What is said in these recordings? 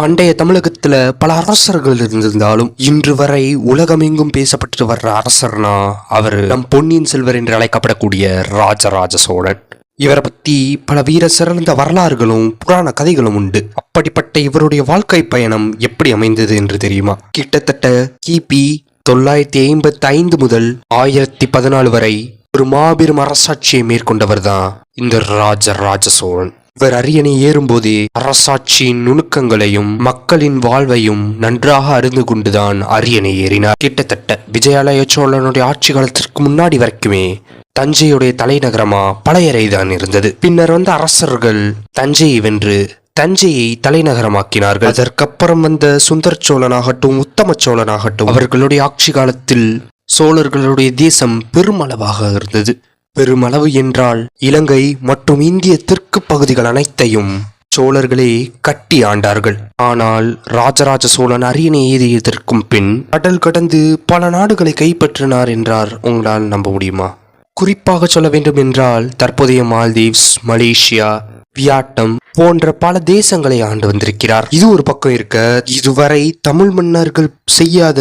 பண்டைய தமிழகத்துல பல அரசர்கள் இருந்திருந்தாலும் இன்று வரை உலகமெங்கும் பேசப்பட்டு வர்ற அரசர்னா அவர். நம் பொன்னியின் செல்வர் என்று அழைக்கப்படக்கூடிய ராஜராஜ சோழன். இவரை பத்தி பல வீர சிறந்த வரலாறுகளும் புராண கதைகளும் உண்டு. அப்படிப்பட்ட இவருடைய வாழ்க்கை பயணம் எப்படி அமைந்தது என்று தெரியுமா? கிட்டத்தட்ட கிபி தொள்ளாயிரத்தி ஐம்பத்தி ஐந்து முதல் ஆயிரத்தி பதினாலு வரை ஒரு மாபெரும் அரசாட்சியை மேற்கொண்டவர் தான் இந்த ராஜராஜ சோழன். இவர் அரியணை ஏறும்போதே அரசாட்சியின் நுணுக்கங்களையும் மக்களின் வாழ்வையும் நன்றாக அறிந்து கொண்டுதான் அரியணை ஏறினார். கிட்டத்தட்ட விஜயாலய சோழனுடைய ஆட்சி காலத்திற்கு முன்னாடி வரைக்குமே தஞ்சையுடைய தலைநகரமா பழையறை தான் இருந்தது. பின்னர் வந்த அரசர்கள் தஞ்சையை வென்று தஞ்சையை தலைநகரமாக்கினார்கள். அதற்கப்புறம் வந்த சுந்தர சோழனாகட்டும் உத்தம சோழனாகட்டும் அவர்களுடைய ஆட்சி காலத்தில் சோழர்களுடைய தேசம் பெருமளவாக இருந்தது. பெருமளவு என்றால் இலங்கை மற்றும் இந்திய தெற்கு பகுதிகள் அனைத்தையும் சோழர்களே கட்டி ஆண்டார்கள். ஆனால் ராஜராஜ சோழன் அரியணை ஏறியதற்கும் பின் கடல் கடந்து பல நாடுகளை கைப்பற்றினார் என்றார். உங்களால் நம்ப முடியுமா? குறிப்பாக சொல்ல வேண்டும் என்றால் தற்போதைய மால்தீவ்ஸ் மலேசியா வியாட்டம் போன்ற பல தேசங்களை ஆண்டு வந்திருக்கிறார். இது ஒரு பக்கம் இருக்க இதுவரை தமிழ் மன்னர்கள் செய்யாத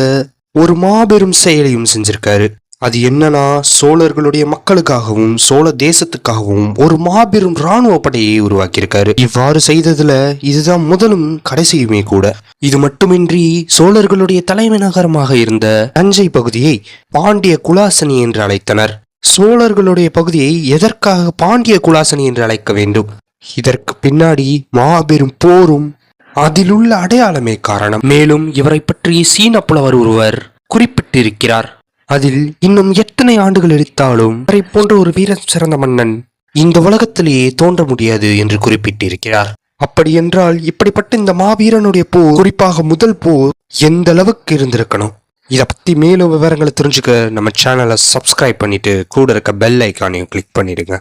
ஒரு மாபெரும் செயலையும் செஞ்சிருக்காரு. அது என்னன்னா சோழர்களுடைய மக்களுக்காகவும் சோழ தேசத்துக்காகவும் ஒரு மாபெரும் இராணுவ படையை உருவாக்கியிருக்காரு. இவ்வாறு செய்ததுல இதுதான் முதலும் கடைசியுமே கூட. இது மட்டுமின்றி சோழர்களுடைய தலைமை நகரமாக இருந்த தஞ்சை பகுதியை பாண்டிய குலாசனி என்று அழைத்தனர். சோழர்களுடைய பகுதியை எதற்காக பாண்டிய குலாசனி என்று அழைக்க வேண்டும்? இதற்கு பின்னாடி மாபெரும் போரும் அதிலுள்ள அடையாளமே காரணம். மேலும் இவரை பற்றி சீன புலவர் ஒருவர் குறிப்பிட்டிருக்கிறார். அதில் இன்னும் எத்தனை ஆண்டுகள் எடுத்தாலும் அவரை போன்ற ஒரு வீர சிறந்த மன்னன் இந்த உலகத்திலேயே தோன்ற முடியாது என்று குறிப்பிட்டிருக்கிறார். அப்படி என்றால் இப்படிப்பட்ட இந்த மாவீரனுடைய போர் குறிப்பாக முதல் போர் எந்த அளவுக்கு இருந்திருக்கணும்? இதை பத்தி மேலும் விவரங்களை தெரிஞ்சுக்க நம்ம சேனலை சப்ஸ்கிரைப் பண்ணிட்டு கூட இருக்க பெல் ஐக்கானையும் கிளிக் பண்ணிடுங்க.